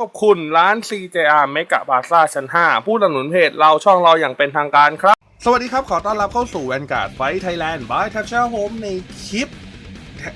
ขอบคุณร้าน CJR เมกะบาซ่าชั้น 5 ผู้สนับสนุนเพจเราช่องเราอย่างเป็นทางการครับ สวัสดีครับ ขอต้อนรับเข้าสู่แวนการ์ดไฟไทยแลนด์บายทัชเชอร์โฮมในคลิป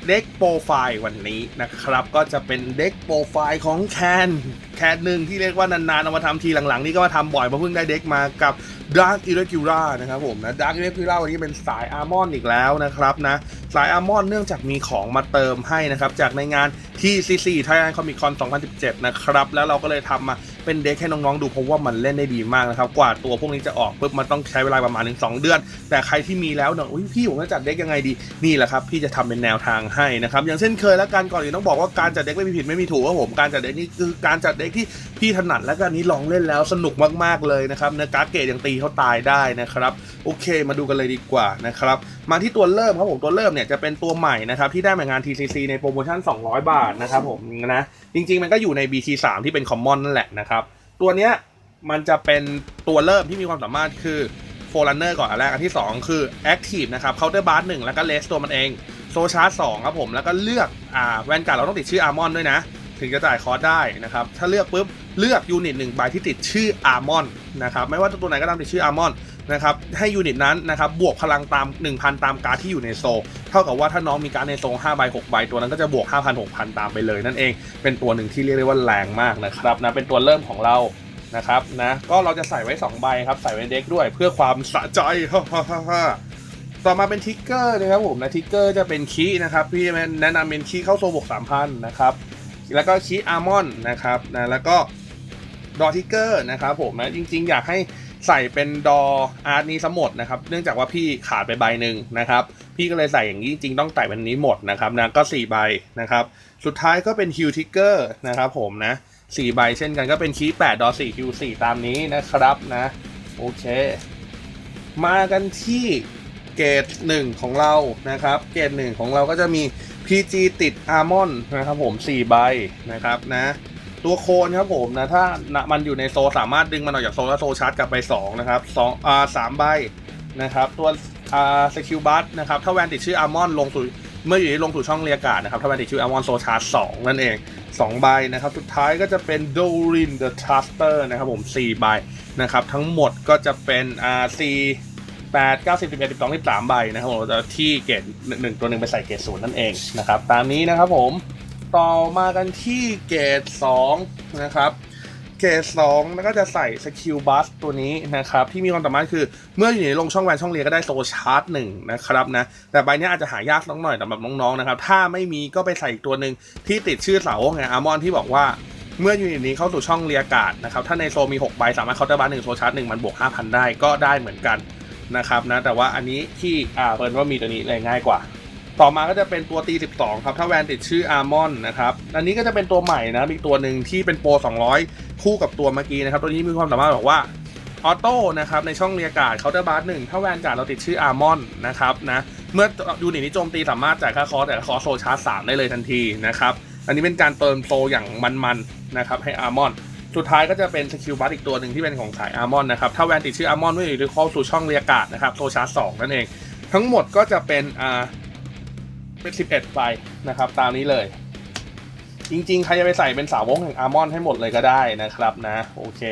เด็กโปรไฟล์วันนี้นะครับ ก็จะเป็นเด็กโปรไฟล์ของแคนแคนหนึ่งที่เรียกว่านานๆเอามาทำทีหลังๆ นี่ก็มาทำบ่อยเพราะเพิ่งได้เด็กมากับ Dark Irregular นะครับผมนะ Dark Irregular วันนี้เป็นสายอาร์มอนอีกแล้วนะครับนะสายอาร์มอนเนื่องจากมีของมาเติมให้นะครับจากในงาน TCC Thailand Comic Con 2017 นะครับ แล้วเราก็เลยทำมาเป็นเด็กให้น้องๆดูเพราะว่ามันเล่นได้ดีมากนะครับ กว่าตัวพวกนี้จะออกปุ๊บมันต้องใช้เวลาประมาณถึง2เดือน แต่ใครที่มีแล้วเนี่ยพี่ผมจะจัดเด็กยังไงดี นี่แหละครับ พี่จะทำเป็นแนวทางให้นะครับ อย่างเช่นเคยแล้วกันก่อนอื่นต้องบอกว่าการจัดเด็กไม่มีผิดไม่มีถูกครับผม การจัดเด็กนี่คือการจัดเด็กที่พี่ถนัดและก็นนี้ลองเล่นแล้วสนุกมากๆเลยนะครับเนื้อการ์ดเกตยังตีเขาตายได้นะครับ โอเค มาดูกันเลยดีกว่านะครับมาที่ตัวเริ่มครับผมตัวเริ่มเนี่ยจะเป็นตัวใหม่นะครับที่ได้มางาน TCC ในโปรโมชั่น 200 บาทนะครับผมนะจริงๆ มันก็อยู่ใน BT3 ที่เป็น Common นั่นแหละนะครับตัวเนี้ยมันจะเป็นตัวเริ่มที่มีความสามารถคือโฟลันเนอร์ก่อนอันแรกอันที่ 2 คือ Active นะครับเคาน์เตอร์บาร์หนึ่งแล้วก็เลสตัวมันเองโซชาร์จสองครับผมแล้วก็เลือกอ่าแวนการ์ดเราต้องติดชื่ออาร์มอนด้วยนะ ถึงจะจ่ายคอร์สได้นะครับถ้าเลือกปุ๊บเลือกยูนิตหนึ่งใบที่ติดชื่ออาร์มอนนะครับไม่ว่าตัวไหนก็ตามติดชื่ออาร์มอน นะครับให้ยูนิตนั้นนะครับบวกพลังตาม 1,000 ตามการ์ดที่อยู่ในโซเท่ากับว่าถ้าน้องมีการ์ดในโซ5ใบ6ใบตัวนั้นก็จะบวก 5,000 6,000 ตามไปเลยนั่นเอง เป็นตัวหนึ่งที่เรียกได้ว่าแรงมากนะครับนะเป็นตัวเริ่มของเรานะครับนะก็เราจะใส่ไว้ 2 ใบครับใส่ไว้เด็กด้วยเพื่อความสะใจต่อมาเป็นทิกเกอร์นะครับผมนะทิกเกอร์จะเป็นคีนะครับพี่แนะนำเป็นคีเข้าโซบวก3,000นะครับแล้วก็คีอาร์มอนนะครับนะแล้วก็ดอทิกเกอร์นะครับผมนะจริง ๆ อยากให้ ใส่เป็นดออาร์ตนี้สมดนะครับ เนื่องจากว่าพี่ขาดไปใบหนึ่งนะครับ พี่ก็เลยใส่อย่างนี้จริงๆต้องใส่เป็นนี้หมดนะครับนะก็ 4 ใบนะครับ สุดท้ายก็เป็นฮิวทิกเกอร์นะครับผมนะสี่ใบเช่นกันก็เป็นคีย์8ดอ4ฮิว4ตามนี้นะครับนะ โอเค มากันที่เกรดหนึ่งของเรานะครับ เกรดหนึ่งของเราก็จะมี PG ติดอาร์มอนนะครับผม4ใบนะครับนะ ตัวโคนครับผมนะถ้ามันอยู่ในโซลสามารถดึงมันออกจากโซลแล้วโซลชาร์จกลับไป2นะครับสองอ่าสามใบนะครับตัวอ่าสกิลบัสนะครับถ้าแวนติดชื่ออาร์มอนลงสู่เมื่ออยู่ที่ลงสู่ช่องเรียการ์ดนะครับถ้าแวนติดชื่ออาร์มอนโซลชาร์จสองนั่นเอง2ใบนะครับสุดท้ายก็จะเป็น d o r i n the Truster นะครับผม4ใบนะครับทั้งหมดก็จะเป็นอ่า4 8 9 10 11 12 13ใบนะครับผมจะที่เกรดหนึ่งตัวหนึ่งไปใส่เกรดศูนย์นั่นเองนะครับตามนี้นะครับผม ต่อมากันที่เกรด2นะครับเกรด2แล้วก็จะใส่สกิลบัสตัวนี้นะครับที่มีความสามารถคือเมื่ออยู่ในลงช่องแวนช่องเรียก็ได้โซชาร์จหนึ่งนะครับนะแต่ใบนี้อาจจะหายากสักหน่อยสำหรับน้องๆนะครับถ้าไม่มีก็ไปใส่อีกตัวหนึ่งที่ติดชื่อเสาไงอาร์มอนที่บอกว่าเมื่อยูนิตนี้เข้าสู่ช่องเรียกาศนะครับถ้าในโซมี 6 ใบสามารถเคาน์เตอร์บัสหนึ่งโซชาร์จหนึ่งมันบวก 5,000 ได้ก็ได้เหมือนกันนะครับนะแต่ว่าอันนี้ที่อ่าเปิดว่ามีตัวนี้เลยง่ายกว่า ต่อมาก็จะเป็นตัวตี12 ครับ ถ้าแวนติดชื่ออาร์มอนนะครับ อันนี้ก็จะเป็นตัวใหม่นะอีกตัวหนึ่งที่เป็นโปร 200 คู่กับตัวเมื่อกี้นะครับ ตัวนี้มีความสามารถบอกว่าออโต้นะครับในช่องเรียกาศเคาน์เตอร์บัสหนึ่งถ้าแวนการ์ดเราติดชื่ออาร์มอนนะครับนะเมื่อยูนิตนี้โจมตีสามารถจ่ายค่าคอร์สแต่คอร์สโซชาร์จสามได้เลยทันทีนะครับอันนี้เป็นการเติมโซอย่างมันๆนะครับให้อาร์มอนสุดท้ายก็จะเป็นสกิลบัสอีกตัวหนึ่งที่เป็นของสายอาร์มอนนะครับถ้าแวนติดชื่ออาร์มอนเมื่ออยู่ในเข้าสู่ช่องเรียกาศนะครับโซชาร์จสองนั่นเอง ทั้งหมดก็จะเป็นอ่า เป็น 11ไฟนะครับ ตามนี้เลย จริงๆ ใครจะไปใส่เป็นสาวกแห่งอาร์มอนให้หมดเลยก็ได้นะครับนะ โอเค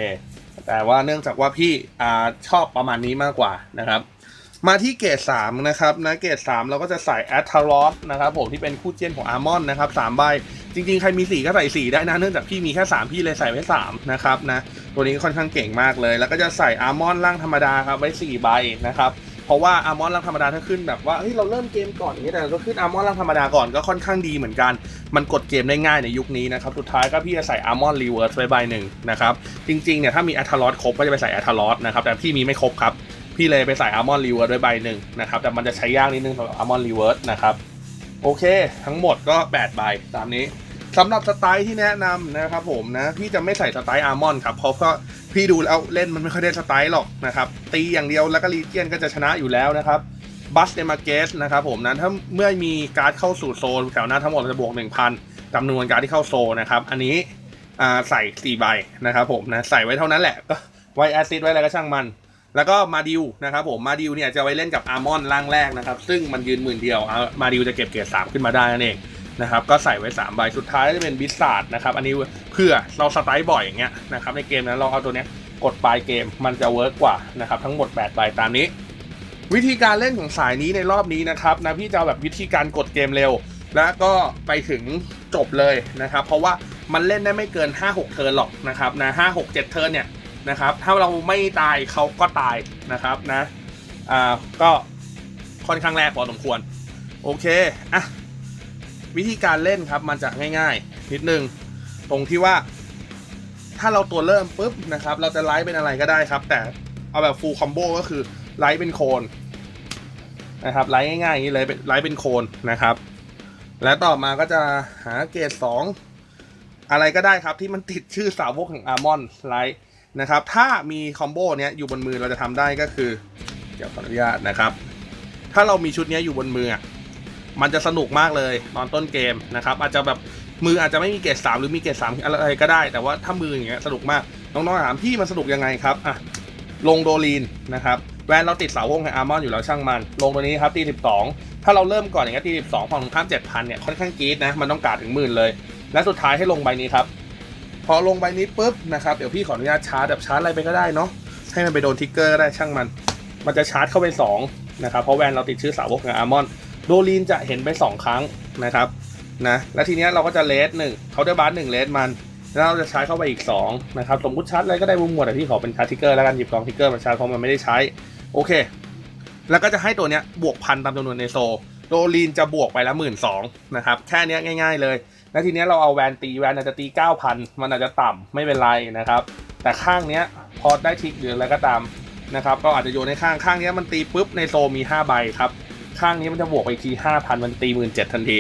แต่ว่าเนื่องจากว่าพี่อ่าชอบประมาณนี้มากกว่านะครับ มาที่เกรด3นะครับนะเกรด3เราก็จะใส่แอตทารอสนะครับผมที่เป็นคู่เจียนของอาร์มอนนะครับ3ใบจริงๆ ใครมี 4 ก็ใส่ 4 ได้นะ เนื่องจากพี่มีแค่ 3 พี่เลยใส่ไว้3นะครับนะตัวนี้ค่อนข้างเก่งมากเลย แล้วก็จะใส่อาร์มอนร่างธรรมดาครับไว้4ใบนะครับ เพราะว่าอาร์มอนร่างธรรมดาถ้าขึ้นแบบว่าเฮ้ยเราเริ่มเกมก่อนอย่างนี้แต่เราก็ขึ้นอาร์มอนร่างธรรมดาก่อนก็ค่อนข้างดีเหมือนกัน มันกดเกมได้ง่ายในยุคนี้นะครับสุดท้ายก็พี่จะใส่อาร์มอนรีเวิร์สไว้ใบหนึ่งนะครับจริงๆเนี่ยถ้ามีแอทารอสครบก็จะไปใส่แอทารอสนะครับแต่พี่มีไม่ครบครับพี่เลยไปใส่อาร์มอนรีเวิร์สไว้ใบหนึ่งนะครับแต่มันจะใช้ยากนิดนึงสำหรับอาร์มอนรีเวิร์สนะครับโอเค ทั้งหมดก็8ใบตามนี้ สำหรับสไตล์ที่แนะนำนะครับผมนะพี่จะไม่ใส่สไตล์อาร์มอนครับเพราะว่าพี่ดูแล้วเล่นมันไม่ค่อยได้สไตล์หรอกนะครับตีอย่างเดียวแล้วก็รีเจียนก็จะชนะอยู่แล้วนะครับบัสเดมาเกสนะครับผมนะถ้าเมื่อมีการ์ดเข้าสู่โซนแถวหน้าทั้งหมดจะบวก1,000จำนวนการ์ดที่เข้าโซนนะครับอันนี้อ่าใส่4ใบนะครับผมนะใส่ไว้เท่านั้นแหละก็ไว้แอซิดไว้อะไรก็ช่างมัน แล้วก็มาดิวนะครับผมมาดิวเนี่ยจะไว้เล่นกับอาร์มอนร่างแรกนะครับซึ่งมันยืนหมื่นเดียวมาดิวจะเก็บเกรดสามขึ้นมาได้นั่นเอง นะครับก็ใส่ไว้3ใบสุดท้ายจะเป็นบิสซาร์ดนะครับอันนี้เพื่อเราสไตล์บ่อยอย่างเงี้ยนะครับในเกมนั้นเราเอาตัวเนี้ยกดปลายเกมมันจะเวิร์กกว่านะครับทั้งหมด8ใบตามนี้ วิธีการเล่นของสายนี้ในรอบนี้นะครับนะพี่จะแบบวิธีการกดเกมเร็ว แล้วก็ไปถึงจบเลยนะครับเพราะว่ามันเล่นได้ไม่เกิน 5-6 เทิร์นหรอกนะครับนะ5 6 7เทิร์นเนี่ยนะครับถ้าเราไม่ตายเขาก็ตายนะครับนะอ่าก็ค่อนข้างแรกพอสมควร โอเคอะ วิธีการเล่นครับมันจะง่ายๆ นิดนึง ตรงที่ว่า ถ้าเราตัวเริ่มปุ๊บนะครับ เราจะไลฟ์เป็นอะไรก็ได้ครับ แต่เอาแบบฟูลคอมโบก็คือไลฟ์เป็นโคนนะครับไลฟ์ง่ายๆอย่างนี้เลยไลฟ์เป็นโคนนะครับ และต่อมาก็จะหาเกรดสองอะไรก็ได้ครับที่มันติดชื่อสาวกของอาร์มอนไลท์นะครับถ้ามีคอมโบเนี้ยอยู่บนมือเราจะทำได้ก็คือ เดี๋ยวขออนุญาตนะครับ ถ้าเรามีชุดเนี้ยอยู่บนมือ มันจะสนุกมากเลยตอนต้นเกมนะครับอาจจะแบบมืออาจจะไม่มีเกรดสามหรือมีเกรดสามอะไรก็ได้ แต่ว่าถ้ามืออย่างเงี้ยสนุกมาก น้องๆถามพี่มันสนุกยังไงครับอะลงโดลีนนะครับแวนเราติดเสาวงของอาร์มอนอยู่แล้วช่างมัน ลงตัวนี้ครับตีสิบสองถ้าเราเริ่มก่อนอย่างเงี้ยตีสิบสองฝั่งตรงข้ามเจ็ดพันเนี่ยค่อนข้างกรี๊ดนะมันต้องการถึงหมื่นเลย และสุดท้ายให้ลงใบนี้ครับ พอลงใบนี้ปุ๊บนะครับเดี๋ยวพี่ขออนุญาตชาร์จแบบชาร์จอะไรไปก็ได้เนาะให้มันไปโดนทิกเกอร์ก็ได้ช่างมัน มันจะชาร์จเข้าไป2นะครับเพราะแวนเราติดชื่อสาวกของอาร์มอน โดลีนจะเห็นไป 2 ครั้งนะครับนะแล้วทีเนี้ยเราก็จะเลสหนึ่งเขาจะบาร์หนึ่งเลสมัน แล้วเราจะใชาร์จเข้าไปอีก2นะครับสมมติชาร์จอะไรก็ได้มุมหมดแต่พี่ขอเป็นชาร์จทิกเกอร์แล้วกันหยิบกองทิกเกอร์มาชาร์จเพราะมันไม่ได้ใช้โอเค แล้วก็จะให้ตัวเนี้ยบวกพันตามจำนวนในโซโดลีนจะบวกไปละหมื่นสองนะครับแค่นี้ง่าย ๆ เลย แล้วทีเนี้ยเราเอาแวนตีแวนอาจจะตี 9,000 มันอาจจะต่ำไม่เป็นไรนะครับแต่ข้างเนี้ยพอได้ทิกหรืออะไรก็ตามนะครับก็อาจจะโยนในข้างข้างนี้มันตีปุ๊บในโซมี 5 ใบครับ ข้างนี้มันจะบวกไปอีกที5,000มันตี17,000ทันที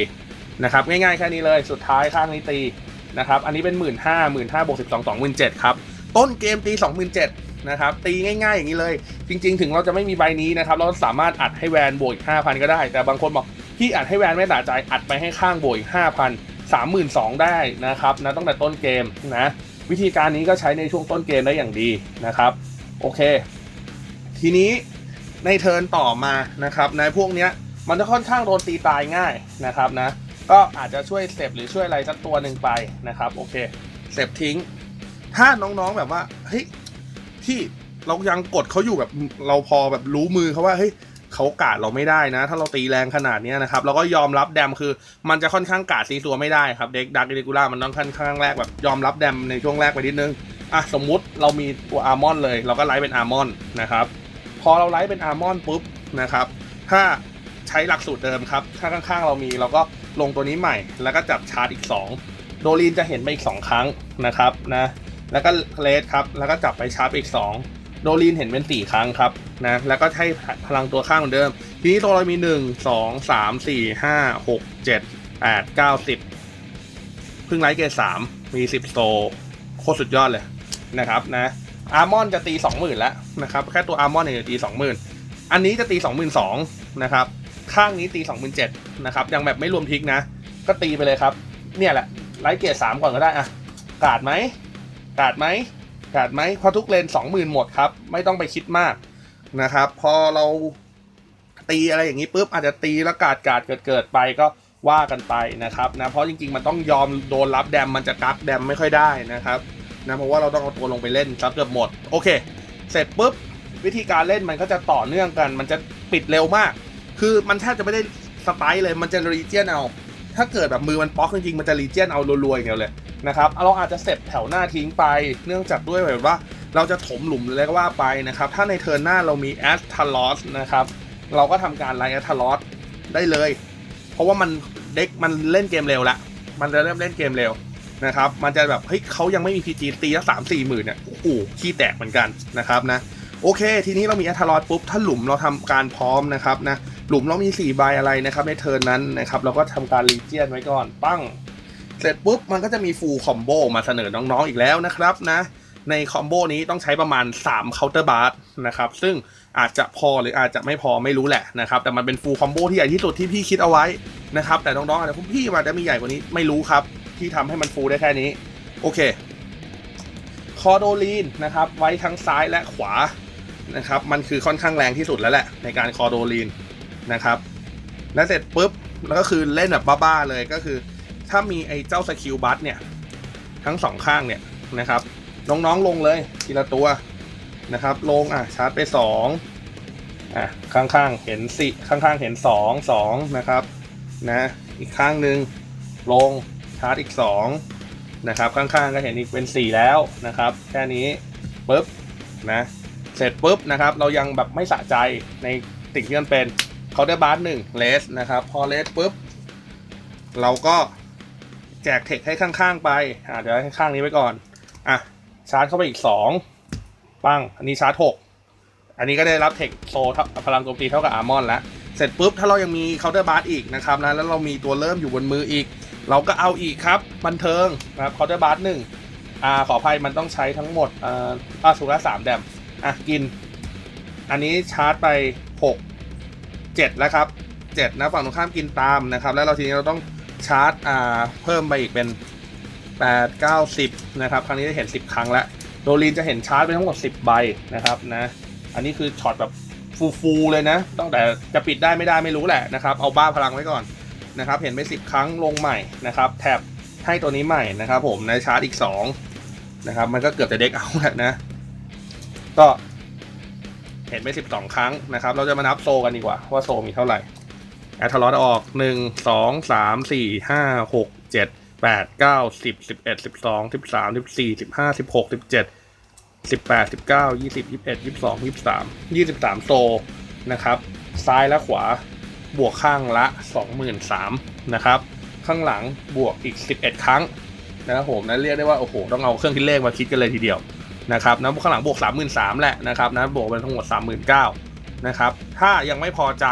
นะครับง่ายๆแค่นี้เลยสุดท้ายข้างนี้ตีนะครับอันนี้เป็น1 5 0 0 0 1 5 0 0บวก12 27,000ครับต้นเกมตี27,000นะครับตีง่ายๆอย่างนี้เลย จริง ๆ ถึงเราจะไม่มีใบนี้นะครับเราสามารถอัดให้แวนบวกอีก5,000ก็ได้ แต่บางคนบอกพี่อัดให้แวนไม่ตาใจอัดไปให้ข้างบวกอีก5,000 32,000ได้นะครับนะตั้งแต่ต้นเกมนะวิธีการนี้ก็ใช้ในช่วงต้นเกมได้อย่างดีนะครับโอเค ทีนี้ ในเทิร์นต่อมานะครับในพวกเนี้ยมันจะค่อนข้างโดนตีตายง่ายนะครับนะก็อาจจะช่วยเซฟหรือช่วยอะไรสักตัวหนึ่งไปนะครับโอเคเซฟทิ้ง ถ้าน้องๆแบบว่าเฮ้ยที่เรายังกดเขาอยู่แบบเราพอแบบรู้มือเขาว่าเฮ้ยเขากาดเราไม่ได้นะ ถ้าเราตีแรงขนาดนี้นะครับเราก็ยอมรับแดมคือมันจะค่อนข้างกาดซีซัวไม่ได้ครับเด็กดักเดกูล่ามันต้องค่อนข้างแรกแบบยอมรับแดมในช่วงแรกไปนิดนึงอะสมมุติเรามีตัวอาร์มอนเลย เราก็ไลฟ์เป็นอาร์มอนนะครับ พอเราไลฟ์เป็นอาร์มอนปุ๊บนะครับ ถ้าใช้หลักสูตรเดิมครับ ถ้าข้างๆเรามีเราก็ลงตัวนี้ใหม่ แล้วก็จับชาร์จอีก 2 โดลีนจะเห็นไปอีก 2 ครั้งนะครับนะ แล้วก็เลสครับ แล้วก็จับไปชาร์จอีก 2 โดลีนเห็นเป็น 4 ครั้งครับนะ แล้วก็ใช้พลังตัวข้างเหมือนเดิม ทีนี้ตัวเรามี 1 2 3 4 5 6 7 8 9 10พึ่งไลท์เกต3มี 10 โซโคตรสุดยอดเลยนะครับนะ อาร์มอนจะตี20,000แล้วนะครับแค่ตัวอาร์มอนเนี่ยจะตี20,000 อันนี้จะตี22,000นะครับข้างนี้ตี27,000นะครับยังแบบไม่รวมทิกนะ ก็ตีไปเลยครับ เนี่ยแหละไลท์เกต3ก่อนก็ได้อะกาดไหมกาดไหมกาดไหมเพราะทุกเลน20,000 หมดครับ ไม่ต้องไปคิดมากนะครับ พอเราตีอะไรอย่างนี้ปุ๊บอาจจะตีแล้วกาดกาดเกิดเกิดไปก็ว่ากันไปนะครับนะเพราะจริงๆมันต้องยอมโดนรับแดมมันจะกักแดมไม่ค่อยได้นะครับ นะเพราะว่าเราต้องเอาตัวลงไปเล่นซับเกือบหมด โอเค เสร็จปุ๊บวิธีการเล่นมันก็จะต่อเนื่องกัน มันจะปิดเร็วมาก คือมันแทบจะไม่ได้สไตล์เลยมันจะรีเจียนเอา ถ้าเกิดแบบมือมันป๊อกจริงๆมันจะรีเจียนเอารัวๆอย่างเดียวเลยนะครับเราอาจจะเสร็จแถวหน้าทิ้งไป เนื่องจากด้วยแบบว่า เราจะถมหลุมเลยก็ว่าไปนะครับ ถ้าในเทิร์นหน้าเรามีแอสทาลอสนะครับเราก็ทำการไล่แอสทาลอสได้เลย เพราะว่ามันเด็กมันเล่นเกมเร็วละมันจะเริ่มเล่นเกมเร็ว นะครับ มันจะแบบเฮ้ยเขายังไม่มีพีจีตีละสามสี่หมื่นเนี่ยโอ้โหขี้แตกเหมือนกันนะครับนะโอเค ทีนี้เรามีแอสทาลอสปุ๊บ ถ้าหลุมเราทำการพร้อมนะครับนะหลุมเรามี4ใบอะไรนะครับในเทิร์นนั้นนะครับเราก็ทำการรีเจียนไว้ก่อนปั้ง เสร็จปุ๊บ มันก็จะมีฟูลคอมโบมาเสนอน้องๆอีกแล้วนะครับนะในคอมโบนี้ต้องใช้ประมาณ3 counter bar นะครับซึ่งอาจจะพอหรืออาจจะไม่พอไม่รู้แหละนะครับแต่มันเป็นฟูลคอมโบที่ใหญ่ที่สุดที่พี่คิดเอาไว้นะครับแต่น้องๆอาจจะพูดพี่มันจะมีใหญ่กว่านี้ไม่รู้ครับ ที่ทำให้มันฟูได้แค่นี้ โอเค คอโดลีนนะครับ ไว้ทั้งซ้ายและขวานะครับ มันคือค่อนข้างแรงที่สุดแล้วแหละ ในการคอโดลีนนะครับ และเสร็จปุ๊บ แล้วก็คือเล่นแบบบ้าๆเลยก็คือ ถ้ามีไอ้เจ้าสกิลบัสเนี่ย ทั้งสองข้างเนี่ยนะครับ น้องๆลงเลยทีละตัวนะครับ ลงอะชาร์จไปสองอะข้างๆเห็นสิข้างๆเห็นสองสองนะครับนะอีกข้างหนึ่งลง ชาร์จอีกสองนะครับ ข้างๆก็เห็นอีกเป็นสี่แล้วนะครับ แค่นี้ปุ๊บนะเสร็จปุ๊บนะครับ เรายังแบบไม่สะใจในสิ่งที่มันเป็นเขาได้บาร์หนึ่งเลสนะครับ พอเลสปุ๊บ เราก็แจกเทคให้ข้างๆไปอ่าเดี๋ยวให้ข้างนี้ไว้ก่อนอะชาร์จเข้าไปอีกสองปัง อันนี้ชาร์จหกอันนี้ก็ได้รับเทคโซเท่าพลังโจมตีเท่ากับอาร์มอนแล้ว เสร็จปุ๊บ ถ้าเรายังมีเคาน์เตอร์บาร์อีกนะครับนะแล้วเรามีตัวเริ่มอยู่บนมืออีก เราก็เอาอีกครับ บันเทิงนะครับคาน์เตอร์บาร์หนึ่งอ่าขออภัยมันต้องใช้ทั้งหมดอ่าอาสุราสามแดมอะกิน อันนี้ชาร์จไปหกเจ็ดแล้วครับเจ็ดนะฝั่งตรงข้ามกินตามนะครับ แล้วเราทีนี้เราต้องชาร์จอ่าเพิ่มไปอีกเป็น 8 9 10 นะครับ ครั้งนี้จะเห็น 10 ครั้งแล้วโดลีนจะเห็นชาร์จไปทั้งหมด 10 ใบนะครับนะอันนี้คือช็อตแบบฟูๆเลยนะต้องแต่จะปิดได้ไม่ได้ไม่รู้แหละนะครับ เอาบ้าพลังไว้ก่อน นะครับเห็นไป 10 ครั้งลงใหม่นะครับแท็บให้ตัวนี้ใหม่นะครับ ผมในชาร์จอีก2นะครับมันก็เกือบจะเด็กเอาแหละนะ ก็เห็นไป 12 ครั้งนะครับ เราจะมานับโซกันดีกว่า ว่าโซมีเท่าไหร่แอทลอสออก 1 2 3 4 5 6 7แปดเก้าสิบสิบเอ็ดสิบสองสิบสามสิบสี่สิบห้าสิบหกสิบเจ็ดสิบแปดสิบเก้ายี่สิบยี่สิบเอ็ดยี่สิบสองยี่สิบสามยี่สิบสามโซนะครับ ซ้ายและขวา บวกข้างละสองหมื่นสามนะครับ ข้างหลังบวกอีกสิบเอ็ดครั้งนะครับผมนะเรียกได้ว่าโอ้โหต้องเอาเครื่องคิดเลขมาคิดกันเลยทีเดียวนะครับนะข้างหลังบวกสามหมื่นสามแหละนะครับนะบวกเป็นทั้งหมดสามหมื่นเก้านะครับถ้ายังไม่พอใจ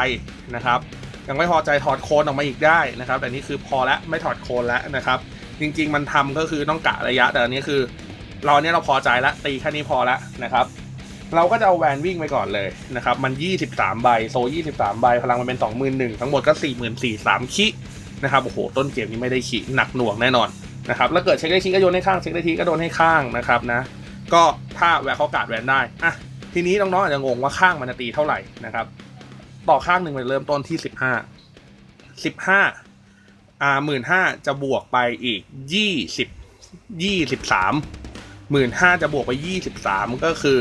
นะครับยังไม่พอใจถอดโคนออกมาอีกได้นะครับ แต่นี่คือพอแล้วไม่ถอดโคนแล้วนะครับ จริง ๆ มันทำก็คือต้องกะระยะแต่อันนี้คือ เราเนี้ยเราพอใจแล้วตีแค่นี้พอแล้วนะครับ เราก็จะเอาแวนวิ่งไปก่อนเลยนะครับ มัน 23 ใบ โซ 23 ใบ พลังมันเป็น 21,000ทั้งหมดก็ 44,000 3คินะครับ โอ้โห ต้นเกมนี้ไม่ได้ขีหนักหน่วงแน่นอนนะครับ แล้วเกิดเช็คได้ทีก็โยนให้ข้าง เช็คได้ทีก็โดนให้ข้างนะครับนะ ก็ถ้าแวร์เขากาดแวนได้ อะ ทีนี้น้องๆอาจจะงงว่าข้างมันจะตีเท่าไหร่นะครับ ต่อข้างหนึ่งมันเริ่มต้นที่สิบห้าสิบห้าอ่าหมื่นห้าจะบวกไปอีกยี่สิบยี่สิบสามหมื่นห้าจะบวกไปยี่สิบสามก็คือ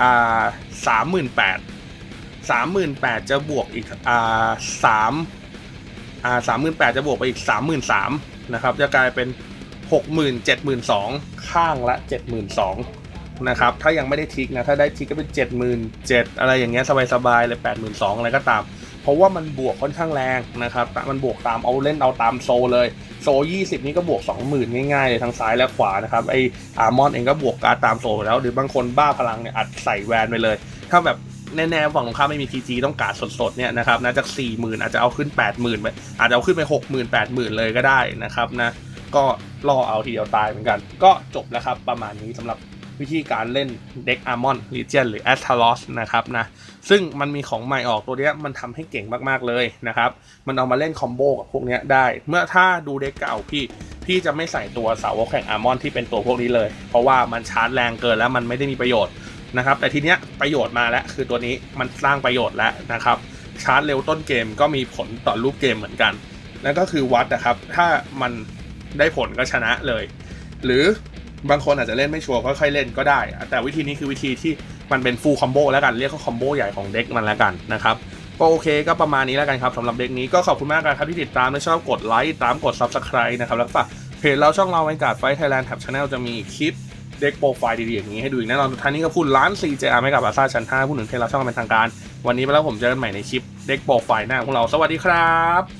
อ่าสามหมื่นแปดสามหมื่นแปดจะบวกอีกอ่าสามอ่าสามหมื่นแปดจะบวกไปอีกสามหมื่นสามนะครับจะกลายเป็นหกหมื่นเจ็ดหมื่นสองข้างละเจ็ดหมื่นสองนะครับถ้ายังไม่ได้ทิกนะถ้าได้ทิกก็เป็นเจ็ดหมื่นเจ็ดอะไรอย่างเงี้ยสบายๆเลยแปดหมื่นสองอะไรก็ตาม เพราะว่ามันบวกค่อนข้างแรงนะครับมันบวกตามเอาเล่นเอาตามโซเลย โซ 20 นี่ก็บวก 20,000 ง่ายๆเลยทั้งซ้ายและขวานะครับไออาร์มอนเองก็บวกการตามโซแล้ว หรือบางคนบ้าพลังเนี่ยอัดใส่แวนไปเลย ถ้าแบบแน่ๆฝั่งตรงข้ามไม่มี PG ต้องการสดๆเนี่ยนะครับนะจาก 40,000 อาจจะเอาขึ้น 80,000ไปอาจจะเอาขึ้นไป 60,000 80,000 เลยก็ได้นะครับนะก็รอเอาทีเดียวตายเหมือนกัน ก็จบแล้วครับประมาณนี้สำหรับ วิธีการเล่นเด็กอาร์มอนลีเจียนหรือแอสทาลอสนะครับนะซึ่งมันมีของใหม่ออกตัวเนี้ยมันทำให้เก่งมากๆเลยนะครับ มันเอามาเล่นคอมโบกับพวกเนี้ยได้ เมื่อถ้าดูเด็กเก่าพี่พี่จะไม่ใส่ตัวเสาวกแข่งอาร์มอนที่เป็นตัวพวกนี้เลย เพราะว่ามันชาร์จแรงเกินแล้วมันไม่ได้มีประโยชน์นะครับ แต่ทีเนี้ยประโยชน์มาแล้วคือตัวนี้มันสร้างประโยชน์แล้วนะครับชาร์จเร็วต้นเกมก็มีผลต่อรูปเกมเหมือนกัน แล้วก็คือวัดนะครับ ถ้ามันได้ผลก็ชนะเลย หรือ บางคนอาจจะเล่นไม่ชัวร์ก็ค่อยเล่นก็ได้ แต่วิธีนี้คือวิธีที่มันเป็นฟูลคอมโบแล้วกันเรียกว่าคอมโบใหญ่ของเด็กมันแล้วกันนะครับก็โอเคก็ประมาณนี้แล้วกันครับสำหรับเด็กนี้ก็ขอบคุณมากครับที่ติดตามและชอบกดไลค์ตามกด Subscribe นะครับแล้วก็ฝากเพจเราช่องเราไว้การไฟไทยแลนด์แท็บชาแนลจะมีคลิปเด็กโปรไฟล์ดีๆอย่างนี้ให้ดูอีกแน่นอนทุกท่านนี้ก็พูดล้าน 4JR ไม่กับอาซาชั้น5พูดถึงเพจเราช่องเป็นทางการ วันนี้ไปแล้วผมเจอกันใหม่ในคลิปเด็กโปรไฟล์หน้าของเราสวัสดีครับ